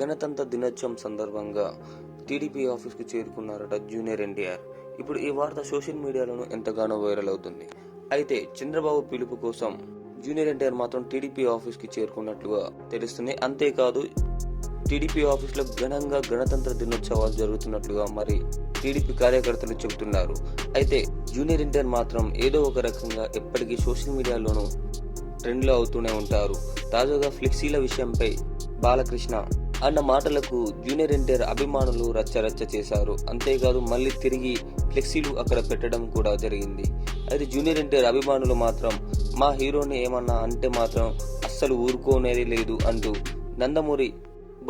గణతంత్ర దినోత్సవం సందర్భంగా టీడీపీ ఆఫీస్కు చేరుకున్నారట జూనియర్ ఎన్టీఆర్. ఇప్పుడు ఈ వార్త సోషల్ మీడియాలోనూ ఎంతగానో వైరల్ అవుతుంది. అయితే చంద్రబాబు పిలుపు కోసం జూనియర్ ఎన్టీఆర్ మాత్రం టీడీపీ ఆఫీస్కి చేరుకున్నట్లుగా తెలుస్తుంది. అంతేకాదు టీడీపీ ఆఫీస్లో ఘనంగా గణతంత్ర దినోత్సవాలు జరుగుతున్నట్లుగా మరి టీడీపీ కార్యకర్తలు చెబుతున్నారు. అయితే జూనియర్ ఎన్టీఆర్ మాత్రం ఏదో ఒక రకంగా ఎప్పటికీ సోషల్ మీడియాలోనూ ట్రెండ్లో అవుతూనే ఉంటారు. తాజాగా ఫ్లెక్సీల విషయంపై బాలకృష్ణ అన్న మాటలకు జూనియర్ ఎన్టీఆర్ అభిమానులు రచ్చరచ్చ చేశారు. అంతేకాదు మళ్ళీ తిరిగి ఫ్లెక్సీలు అక్కడ పెట్టడం కూడా జరిగింది. అయితే జూనియర్ ఎన్టీఆర్ అభిమానులు మాత్రం మా హీరోని ఏమన్నా అంటే మాత్రం అస్సలు ఊరుకోనేది లేదు అంటూ నందమూరి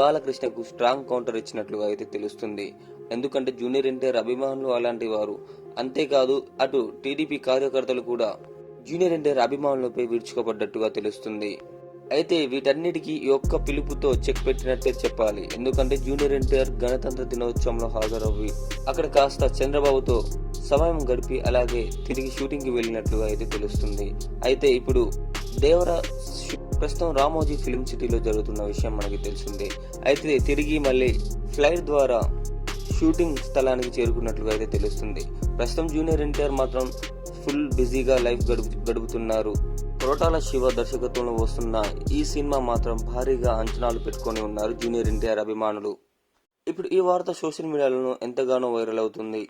బాలకృష్ణకు స్ట్రాంగ్ కౌంటర్ ఇచ్చినట్లుగా అయితే తెలుస్తుంది. ఎందుకంటే జూనియర్ ఎన్టీఆర్ అభిమానులు అలాంటి వారు. అంతేకాదు అటు టీడీపీ కార్యకర్తలు కూడా జూనియర్ ఎన్టీఆర్ అభిమానులపై విరుచుకోబడ్డట్టుగా తెలుస్తుంది. అయితే వీటన్నిటికీ ఈ ఒక్క పిలుపుతో చెక్ పెట్టినట్టే చెప్పాలి. ఎందుకంటే జూనియర్ ఎన్టీఆర్ గణతంత్ర దినోత్సవంలో హాజరవ్వి అక్కడ కాస్త చంద్రబాబుతో సమయం గడిపి అలాగే తిరిగి షూటింగ్కి వెళ్ళినట్లుగా అయితే తెలుస్తుంది. అయితే ఇప్పుడు దేవర ప్రస్తుతం రామోజీ ఫిలిం సిటీలో జరుగుతున్న విషయం మనకి తెలిసిందే. అయితే తిరిగి మళ్ళీ ఫ్లైట్ ద్వారా షూటింగ్ స్థలానికి చేరుకున్నట్లుగా అయితే తెలుస్తుంది. ప్రస్తుతం జూనియర్ ఎన్టీఆర్ మాత్రం ఫుల్ బిజీగా లైఫ్ గడుపు గడుపుతున్నారు. కొరటాల శివ దర్శకత్వంలో వస్తున్న ఈ సినిమా మాత్రం భారీగా అంచనాలు పెట్టుకొని ఉన్నారు జూనియర్ ఎన్టీఆర్ అభిమానులు. ఇప్పుడు ఈ వార్త సోషల్ మీడియాలో ఎంతగానో వైరల్ అవుతుంది.